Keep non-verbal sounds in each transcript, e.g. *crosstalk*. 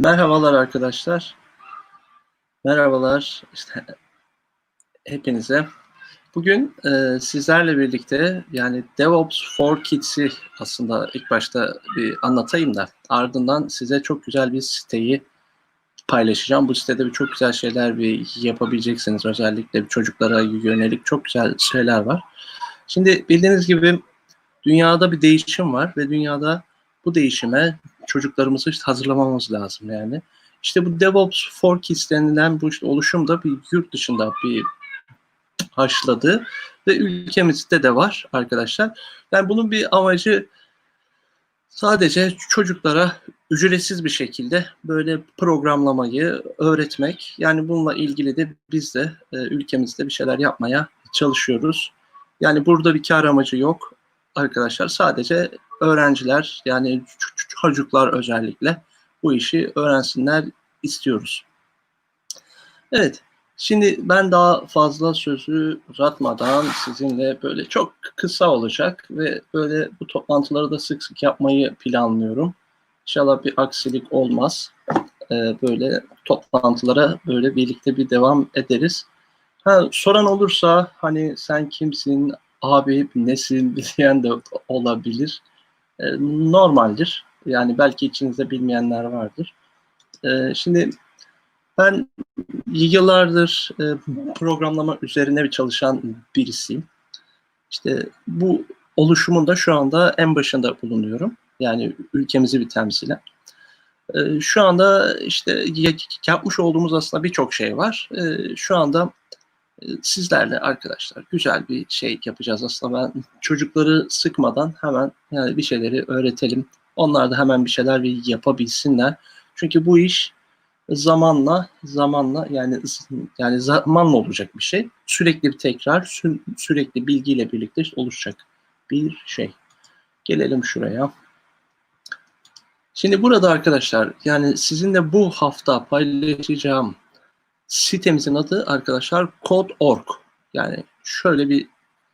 Merhabalar arkadaşlar. Merhabalar işte hepinize. Bugün e, sizlerle birlikte yani DevOps for Kids'i aslında ilk başta bir anlatayım da ardından size çok güzel bir siteyi paylaşacağım. Bu sitede bir çok güzel şeyler bir yapabileceksiniz. Özellikle çocuklara yönelik çok güzel şeyler var. Şimdi bildiğiniz gibi dünyada bir değişim var ve dünyada bu değişime çocuklarımızı işte hazırlamamız lazım yani. İşte bu DevOps for Kids denilen bu işte oluşum da bir yurt dışında bir haşladı ve ülkemizde de var arkadaşlar. Yani bunun bir amacı sadece çocuklara ücretsiz bir şekilde böyle programlamayı öğretmek. Yani bununla ilgili de biz de e, ülkemizde bir şeyler yapmaya çalışıyoruz. Yani burada bir kar amacı yok arkadaşlar. Sadece öğrenciler yani çocuklar özellikle bu işi öğrensinler istiyoruz. Evet, şimdi ben daha fazla sözü uzatmadan sizinle böyle çok kısa olacak ve böyle bu toplantıları da sık sık yapmayı planlıyorum. İnşallah bir aksilik olmaz. Ee, böyle toplantılara böyle birlikte bir devam ederiz. Ha, soran olursa hani sen kimsin, abi nesin *laughs* diyen de olabilir. Ee, normaldir. Yani belki içinizde bilmeyenler vardır. Ee, şimdi ben yıllardır e, programlama üzerine bir çalışan birisiyim. İşte bu oluşumun da şu anda en başında bulunuyorum. Yani ülkemizi bir temsilen. Ee, şu anda işte yapmış olduğumuz aslında birçok şey var. Şu anda e, sizlerle arkadaşlar güzel bir şey yapacağız. Aslında ben çocukları sıkmadan hemen yani bir şeyleri öğretelim. Onlar da hemen bir şeyler yapabilsinler. Çünkü bu iş zamanla zamanla yani yani zamanla olacak bir şey. Sürekli bir tekrar, sü sürekli bilgiyle birlikte oluşacak bir şey. Gelelim şuraya. Şimdi burada arkadaşlar yani sizinle bu hafta paylaşacağım sitemizin adı arkadaşlar Code.org. Yani şöyle bir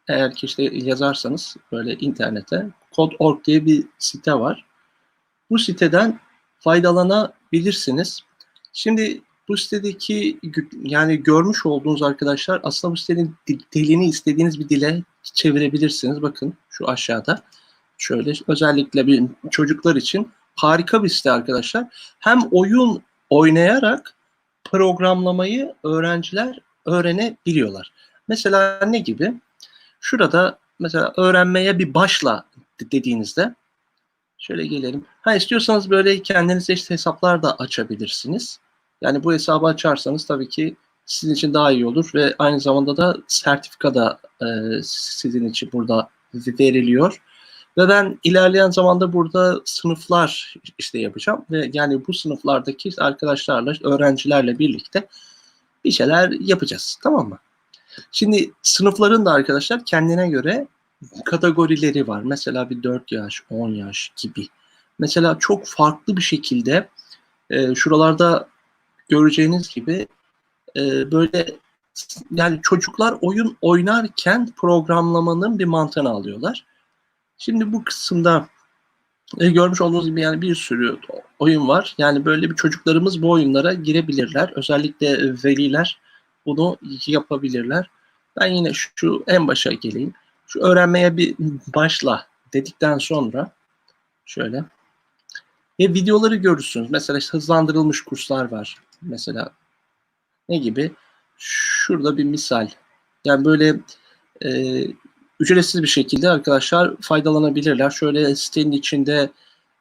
eğer ki işte yazarsanız böyle internete Code.org diye bir site var. Bu siteden faydalanabilirsiniz. Şimdi bu sitedeki yani görmüş olduğunuz arkadaşlar aslında bu sitenin dilini istediğiniz bir dile çevirebilirsiniz. Bakın şu aşağıda şöyle özellikle bir çocuklar için harika bir site arkadaşlar. Hem oyun oynayarak programlamayı öğrenciler öğrenebiliyorlar. Mesela ne gibi? Şurada mesela öğrenmeye bir başla dediğinizde şöyle gelelim. Ha istiyorsanız böyle kendinize işte hesaplar da açabilirsiniz. Yani bu hesabı açarsanız tabii ki sizin için daha iyi olur ve aynı zamanda da sertifika da e, sizin için burada veriliyor. Ve ben ilerleyen zamanda burada sınıflar işte yapacağım ve yani bu sınıflardaki arkadaşlarla, öğrencilerle birlikte bir şeyler yapacağız. Tamam mı? Şimdi sınıfların da arkadaşlar kendine göre kategorileri var. Mesela bir 4 yaş, 10 yaş gibi. Mesela çok farklı bir şekilde e, şuralarda göreceğiniz gibi e, böyle yani çocuklar oyun oynarken programlamanın bir mantığını alıyorlar. Şimdi bu kısımda e, görmüş olduğunuz gibi yani bir sürü oyun var. Yani böyle bir çocuklarımız bu oyunlara girebilirler. Özellikle veliler bunu yapabilirler. Ben yine şu en başa geleyim. Şu öğrenmeye bir başla dedikten sonra şöyle ve videoları görürsünüz. Mesela işte hızlandırılmış kurslar var. Mesela ne gibi? Şurada bir misal. Yani böyle e, ücretsiz bir şekilde arkadaşlar faydalanabilirler. Şöyle sitenin içinde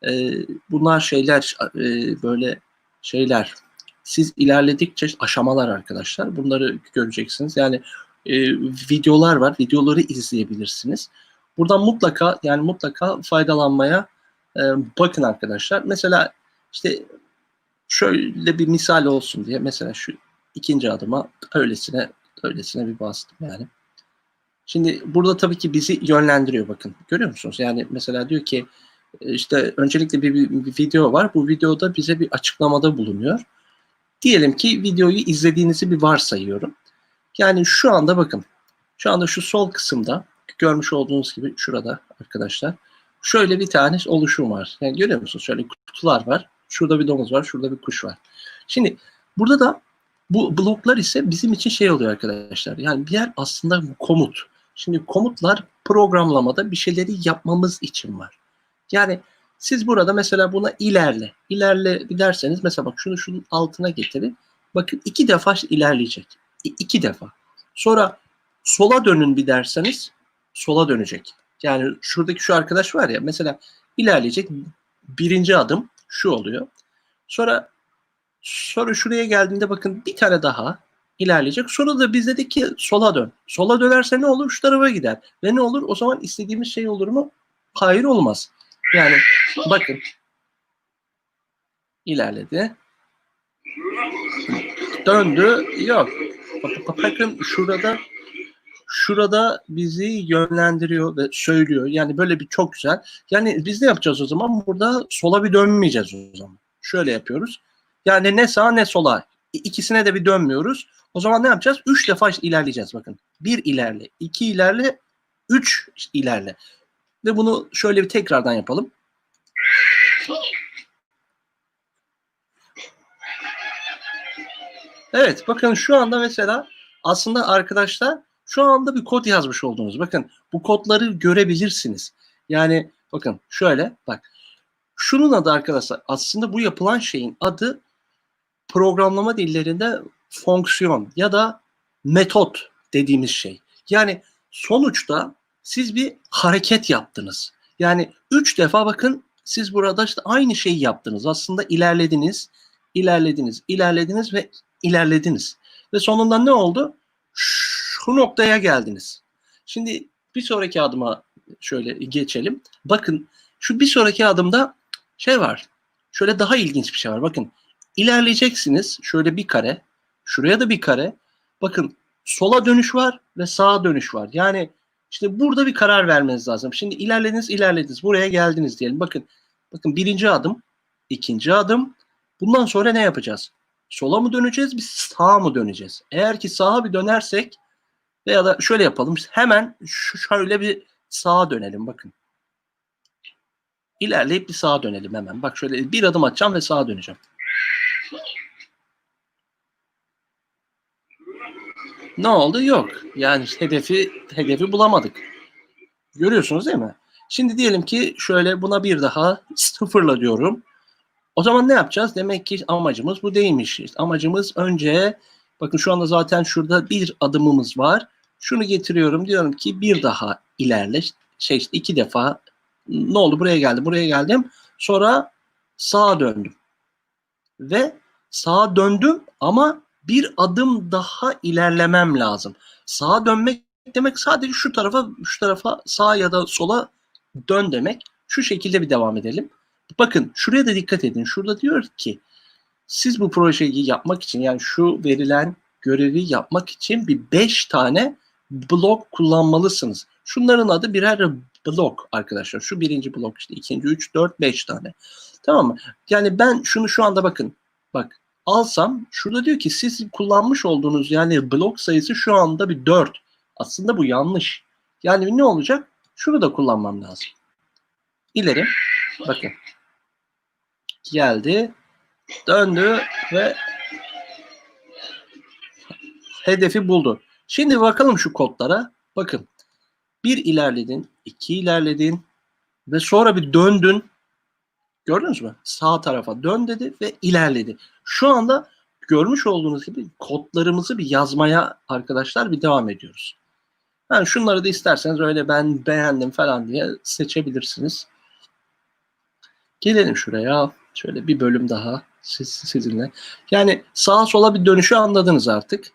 e, bunlar şeyler e, böyle şeyler siz ilerledikçe aşamalar arkadaşlar bunları göreceksiniz. Yani e, videolar var. Videoları izleyebilirsiniz. Buradan mutlaka yani mutlaka faydalanmaya e, bakın arkadaşlar. Mesela işte şöyle bir misal olsun diye mesela şu ikinci adıma öylesine öylesine bir bastım yani. Şimdi burada tabii ki bizi yönlendiriyor bakın. Görüyor musunuz? Yani mesela diyor ki e, işte öncelikle bir, bir, bir video var. Bu videoda bize bir açıklamada bulunuyor. Diyelim ki videoyu izlediğinizi bir varsayıyorum. Yani şu anda bakın. Şu anda şu sol kısımda görmüş olduğunuz gibi şurada arkadaşlar. Şöyle bir tane oluşum var. Yani görüyor musunuz? Şöyle kutular var. Şurada bir domuz var, şurada bir kuş var. Şimdi burada da bu bloklar ise bizim için şey oluyor arkadaşlar. Yani bir yer aslında komut. Şimdi komutlar programlamada bir şeyleri yapmamız için var. Yani siz burada mesela buna ilerle. İlerle derseniz mesela bak şunu şunun altına getirin. Bakın iki defa ilerleyecek. İki defa. Sonra sola dönün bir derseniz sola dönecek. Yani şuradaki şu arkadaş var ya mesela ilerleyecek. Birinci adım şu oluyor. Sonra sonra şuraya geldiğinde bakın bir tane daha ilerleyecek. Sonra da biz dedik ki sola dön. Sola dönerse ne olur? Şu tarafa gider. Ve ne olur? O zaman istediğimiz şey olur mu? Hayır olmaz. Yani bakın ilerledi. Döndü. Yok. Bakın şurada şurada bizi yönlendiriyor ve söylüyor. Yani böyle bir çok güzel. Yani biz ne yapacağız o zaman? Burada sola bir dönmeyeceğiz o zaman. Şöyle yapıyoruz. Yani ne sağa ne sola. İkisine de bir dönmüyoruz. O zaman ne yapacağız? Üç defa ilerleyeceğiz bakın. Bir ilerle, iki ilerle, üç ilerle. Ve bunu şöyle bir tekrardan yapalım. Evet bakın şu anda mesela aslında arkadaşlar şu anda bir kod yazmış oldunuz. Bakın bu kodları görebilirsiniz. Yani bakın şöyle bak. Şunun adı arkadaşlar aslında bu yapılan şeyin adı programlama dillerinde fonksiyon ya da metot dediğimiz şey. Yani sonuçta siz bir hareket yaptınız. Yani üç defa bakın siz burada işte aynı şeyi yaptınız. Aslında ilerlediniz, ilerlediniz, ilerlediniz ve ilerlediniz. Ve sonunda ne oldu? Şu noktaya geldiniz. Şimdi bir sonraki adıma şöyle geçelim. Bakın şu bir sonraki adımda şey var. Şöyle daha ilginç bir şey var. Bakın ilerleyeceksiniz. Şöyle bir kare. Şuraya da bir kare. Bakın sola dönüş var ve sağa dönüş var. Yani işte burada bir karar vermeniz lazım. Şimdi ilerlediniz, ilerlediniz. Buraya geldiniz diyelim. Bakın, bakın birinci adım, ikinci adım. Bundan sonra ne yapacağız? Sola mı döneceğiz, biz sağa mı döneceğiz? Eğer ki sağa bir dönersek veya da şöyle yapalım. Hemen şu şöyle bir sağa dönelim. Bakın. İlerleyip bir sağa dönelim hemen. Bak şöyle bir adım atacağım ve sağa döneceğim. Ne oldu? Yok. Yani hedefi hedefi bulamadık. Görüyorsunuz değil mi? Şimdi diyelim ki şöyle buna bir daha sıfırla diyorum. O zaman ne yapacağız? Demek ki amacımız bu değilmiş. Amacımız önce bakın şu anda zaten şurada bir adımımız var. Şunu getiriyorum diyorum ki bir daha ilerle. Şey işte iki defa ne oldu? Buraya geldim. Buraya geldim. Sonra sağa döndüm. Ve sağa döndüm ama bir adım daha ilerlemem lazım. Sağa dönmek demek sadece şu tarafa şu tarafa sağa ya da sola dön demek. Şu şekilde bir devam edelim. Bakın şuraya da dikkat edin. Şurada diyor ki siz bu projeyi yapmak için yani şu verilen görevi yapmak için bir 5 tane blok kullanmalısınız. Şunların adı birer blok arkadaşlar. Şu birinci blok işte ikinci, üç, dört, beş tane. Tamam mı? Yani ben şunu şu anda bakın. Bak alsam şurada diyor ki siz kullanmış olduğunuz yani blok sayısı şu anda bir 4. Aslında bu yanlış. Yani ne olacak? Şunu da kullanmam lazım. İleri. Bakın. Geldi. Döndü ve hedefi buldu. Şimdi bakalım şu kodlara. Bakın. Bir ilerledin, iki ilerledin ve sonra bir döndün. Gördünüz mü? Sağ tarafa dön dedi ve ilerledi. Şu anda görmüş olduğunuz gibi kodlarımızı bir yazmaya arkadaşlar bir devam ediyoruz. Yani şunları da isterseniz öyle ben beğendim falan diye seçebilirsiniz. Gelelim şuraya. Şöyle bir bölüm daha siz, sizinle. Yani sağa sola bir dönüşü anladınız artık.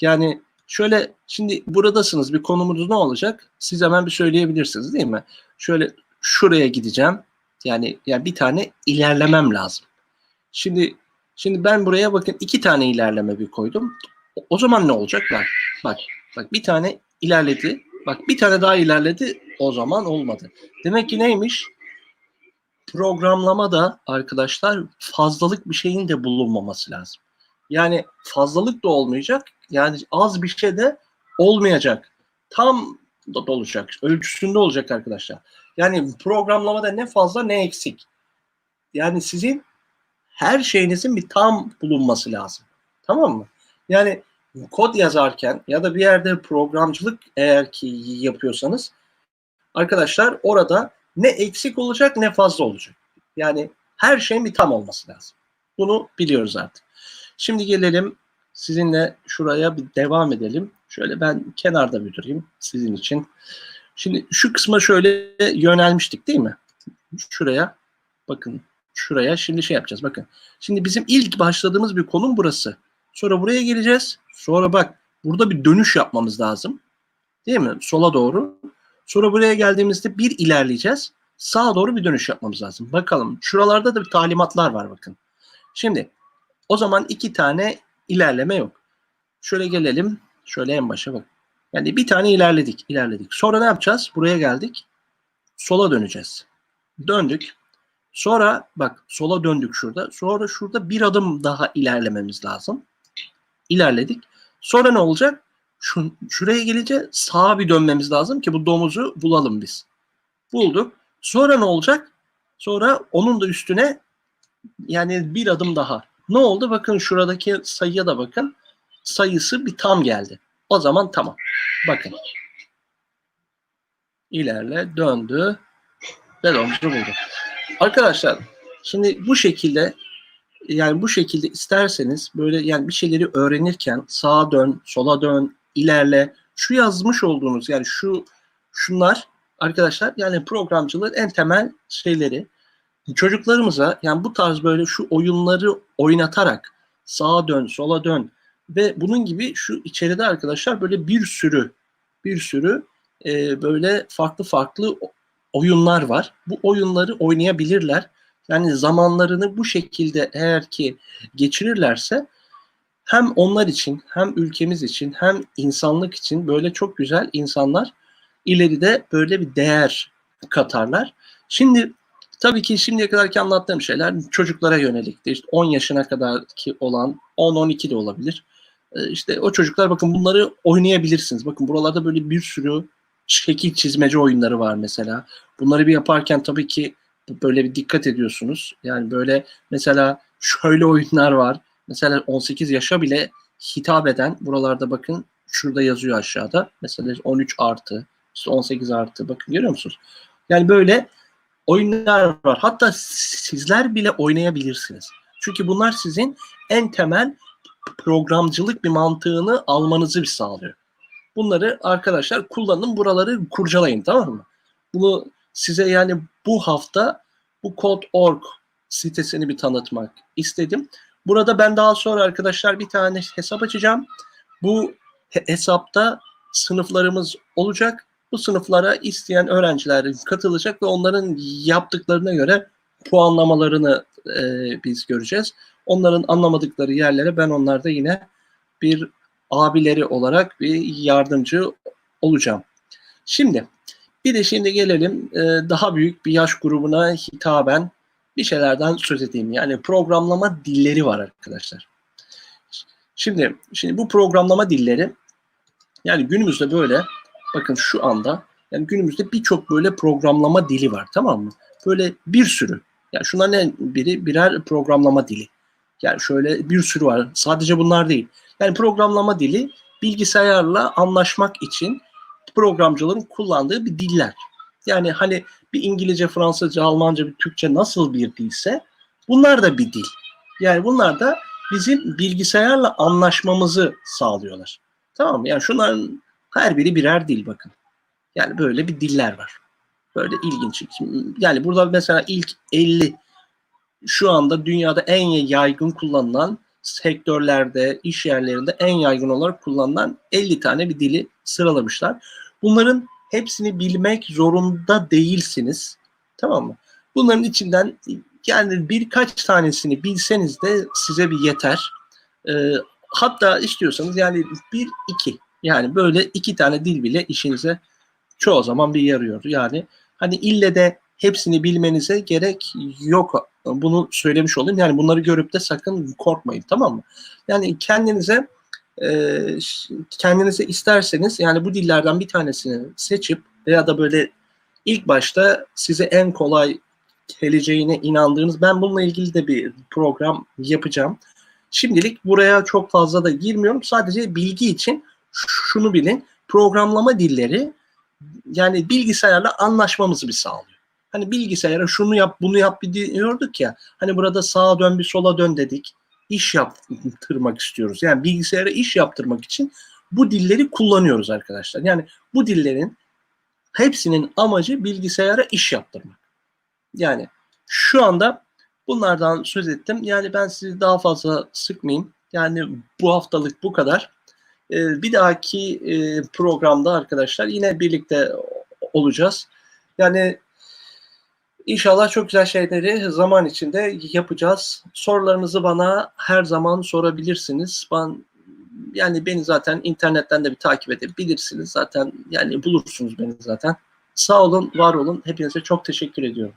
Yani şöyle şimdi buradasınız bir konumunuz ne olacak? Siz hemen bir söyleyebilirsiniz değil mi? Şöyle şuraya gideceğim. Yani yani bir tane ilerlemem lazım. Şimdi şimdi ben buraya bakın iki tane ilerleme bir koydum. O, zaman ne olacak? Bak bak bak bir tane ilerledi. Bak bir tane daha ilerledi. O zaman olmadı. Demek ki neymiş? Programlamada arkadaşlar fazlalık bir şeyin de bulunmaması lazım. Yani fazlalık da olmayacak. Yani az bir şey de olmayacak. Tam da olacak. Ölçüsünde olacak arkadaşlar. Yani programlamada ne fazla ne eksik. Yani sizin her şeyinizin bir tam bulunması lazım. Tamam mı? Yani kod yazarken ya da bir yerde programcılık eğer ki yapıyorsanız arkadaşlar orada ne eksik olacak ne fazla olacak. Yani her şeyin bir tam olması lazım. Bunu biliyoruz artık. Şimdi gelelim sizinle şuraya bir devam edelim. Şöyle ben kenarda bir durayım sizin için. Şimdi şu kısma şöyle yönelmiştik değil mi? Şuraya bakın şuraya şimdi şey yapacağız bakın. Şimdi bizim ilk başladığımız bir konum burası. Sonra buraya geleceğiz. Sonra bak burada bir dönüş yapmamız lazım. Değil mi? Sola doğru. Sonra buraya geldiğimizde bir ilerleyeceğiz. Sağa doğru bir dönüş yapmamız lazım. Bakalım. Şuralarda da bir talimatlar var bakın. Şimdi o zaman iki tane ilerleme yok. Şöyle gelelim. Şöyle en başa bak. Yani bir tane ilerledik. ilerledik. Sonra ne yapacağız? Buraya geldik. Sola döneceğiz. Döndük. Sonra bak sola döndük şurada. Sonra şurada bir adım daha ilerlememiz lazım. İlerledik. Sonra ne olacak? Şu, şuraya gelince sağa bir dönmemiz lazım ki bu domuzu bulalım biz. Bulduk. Sonra ne olacak? Sonra onun da üstüne yani bir adım daha. Ne oldu? Bakın şuradaki sayıya da bakın. Sayısı bir tam geldi. O zaman tamam. Bakın. İlerle, döndü ve domuzu buldu. Arkadaşlar şimdi bu şekilde yani bu şekilde isterseniz böyle yani bir şeyleri öğrenirken sağa dön, sola dön, ilerle. Şu yazmış olduğunuz yani şu şunlar arkadaşlar yani programcılığın en temel şeyleri. Çocuklarımıza yani bu tarz böyle şu oyunları oynatarak sağa dön, sola dön ve bunun gibi şu içeride arkadaşlar böyle bir sürü bir sürü e, böyle farklı farklı oyunlar var. Bu oyunları oynayabilirler. Yani zamanlarını bu şekilde eğer ki geçirirlerse hem onlar için hem ülkemiz için hem insanlık için böyle çok güzel insanlar ileride böyle bir değer katarlar. Şimdi tabii ki şimdiye kadarki anlattığım şeyler çocuklara yönelikti. İşte 10 yaşına kadar ki olan 10-12 de olabilir. İşte o çocuklar bakın bunları oynayabilirsiniz. Bakın buralarda böyle bir sürü şekil çizmece oyunları var mesela. Bunları bir yaparken tabii ki böyle bir dikkat ediyorsunuz. Yani böyle mesela şöyle oyunlar var. Mesela 18 yaşa bile hitap eden buralarda bakın şurada yazıyor aşağıda. Mesela 13 artı, işte 18 artı bakın görüyor musunuz? Yani böyle oyunlar var. Hatta sizler bile oynayabilirsiniz. Çünkü bunlar sizin en temel programcılık bir mantığını almanızı bir sağlıyor. Bunları arkadaşlar kullanın, buraları kurcalayın tamam mı? Bunu size yani bu hafta bu Code.org sitesini bir tanıtmak istedim. Burada ben daha sonra arkadaşlar bir tane hesap açacağım. Bu hesapta sınıflarımız olacak. Bu sınıflara isteyen öğrenciler katılacak ve onların yaptıklarına göre puanlamalarını e, biz göreceğiz. Onların anlamadıkları yerlere ben onlarda yine bir abileri olarak bir yardımcı olacağım. Şimdi bir de şimdi gelelim e, daha büyük bir yaş grubuna hitaben bir şeylerden söz edeyim. Yani programlama dilleri var arkadaşlar. Şimdi şimdi bu programlama dilleri yani günümüzde böyle bakın şu anda yani günümüzde birçok böyle programlama dili var tamam mı? Böyle bir sürü. Yani şunların en biri birer programlama dili. Yani şöyle bir sürü var. Sadece bunlar değil. Yani programlama dili bilgisayarla anlaşmak için programcıların kullandığı bir diller. Yani hani bir İngilizce, Fransızca, Almanca, bir Türkçe nasıl bir dilse bunlar da bir dil. Yani bunlar da bizim bilgisayarla anlaşmamızı sağlıyorlar. Tamam mı? Yani şunların her biri birer dil bakın. Yani böyle bir diller var. Böyle ilginç. Yani burada mesela ilk 50 şu anda dünyada en yaygın kullanılan sektörlerde, iş yerlerinde en yaygın olarak kullanılan 50 tane bir dili sıralamışlar. Bunların hepsini bilmek zorunda değilsiniz. Tamam mı? Bunların içinden yani birkaç tanesini bilseniz de size bir yeter. Ee, hatta istiyorsanız yani bir iki yani böyle iki tane dil bile işinize çoğu zaman bir yarıyor. Yani hani ille de hepsini bilmenize gerek yok. Bunu söylemiş olayım. Yani bunları görüp de sakın korkmayın tamam mı? Yani kendinize e, kendinize isterseniz yani bu dillerden bir tanesini seçip veya da böyle ilk başta size en kolay geleceğine inandığınız ben bununla ilgili de bir program yapacağım. Şimdilik buraya çok fazla da girmiyorum. Sadece bilgi için şunu bilin. Programlama dilleri yani bilgisayarla anlaşmamızı bir sağlıyor. Hani bilgisayara şunu yap, bunu yap bir diyorduk ya. Hani burada sağa dön bir sola dön dedik. İş yaptırmak istiyoruz. Yani bilgisayara iş yaptırmak için bu dilleri kullanıyoruz arkadaşlar. Yani bu dillerin hepsinin amacı bilgisayara iş yaptırmak. Yani şu anda bunlardan söz ettim. Yani ben sizi daha fazla sıkmayayım. Yani bu haftalık bu kadar. Ee, bir dahaki e, programda arkadaşlar yine birlikte olacağız. Yani inşallah çok güzel şeyleri zaman içinde yapacağız. Sorularınızı bana her zaman sorabilirsiniz. Ben yani beni zaten internetten de bir takip edebilirsiniz. Zaten yani bulursunuz beni zaten. Sağ olun, var olun. Hepinize çok teşekkür ediyorum.